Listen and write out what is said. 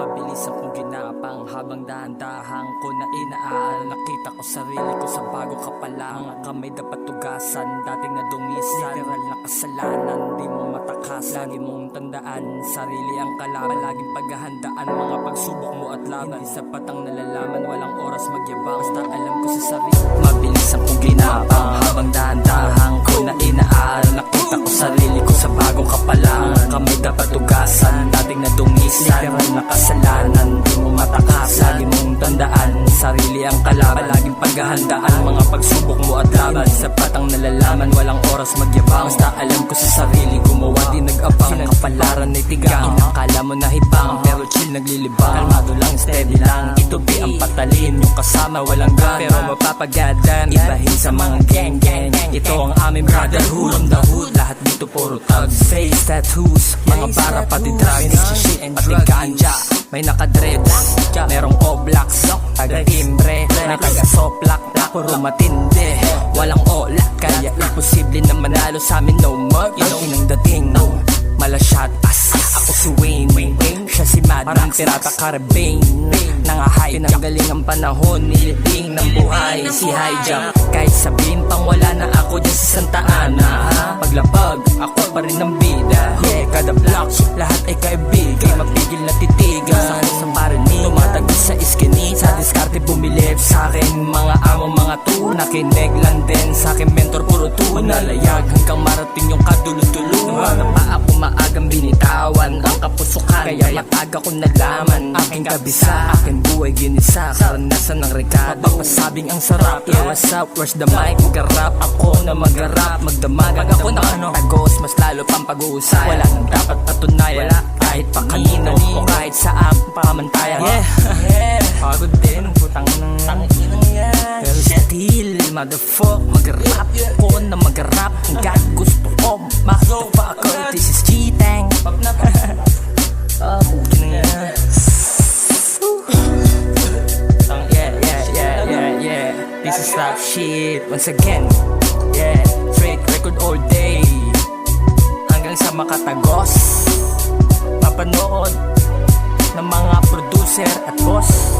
Mabilis akong ginapang habang dahan-dahan ko na inaaral. Nakita ko sarili ko sa bago ka pa lang. Kamay dapat tugasan, dating nadungisan Literal na kasalanan, di mo matakas. Lagi mong tandaan, sarili ang kalaban. Laging paghahandaan, mga pagsubok mo at laban. Hindi sapat ang nalalaman, walang oras magyabang. Basta alam ko sa sarili. Mabilis akong ginapang habang dahan-dahan ko na inaaral kasalanan, di mo matakas. Lagi mong tandaan, sarili ang kalaban. Laging paghahandaan, mga pagsubok mo at laban. Sapat ang nalalaman, walang oras magyabang. Basta alam ko sa sarili, gumawa di nag-abang. Kapalaran ay tigang, akala mo nahibang Pero chill naglilibang, kalmado lang, steady lang. Ito be ang patalin, yung kasama walang gun Pero mapapagadan, ibahin sa mga gang gang Ito ang aming brotherhood, from the hood tattoos. Mga bara pati drugs, pati ganja. May naka-dreads, merong oblaks Taga-timbre, may taga-soplak Puro matindi, walang olak Kaya imposible na manalo sa amin no more. Ang inang dating, malasyat as Ako si Wayne, siya si Mad Parang pirata Caribbean Nangahay, tinanggaling ang panahon. Nilibing ng buhay, si Hijack. Kahit sabihin pang wala na ako dyan sa Santa Ana? Paglapag, ako pa rin ang bida lahat ay kaibigan Mapigil na titigan. Sa sa parinig, tumatagos sa iskini. Sa diskarte bumilip sa akin Mga amo, mga tu Nakinig lang din sa akin mentor puro tu Nalayag hanggang marating yung kadulutulungan Na pa ako maagang binitawan Ang kapusukan, kaya mataga ko nalaman Aking kabisa, aking buhay ginisa Karanasan ng reka, mapapasabing ang sarap Yeah, what's up, where's the mic? Magarap ako na magarap Magdamag. Pag ako na ano, tagos, mas lalo pang pag-uusay Wala nang dapat patunayan. Wala, kahit pa kanino. O kahit saan pamantayan. Yeah, yeah. Pagod din, putang ng Tanginang yan. Pero still, motherfuck. Mag-rap ko This is rap shit once again. Yeah, straight record all day. Hanggang sa makatagos. Mapanood ng mga producer at boss.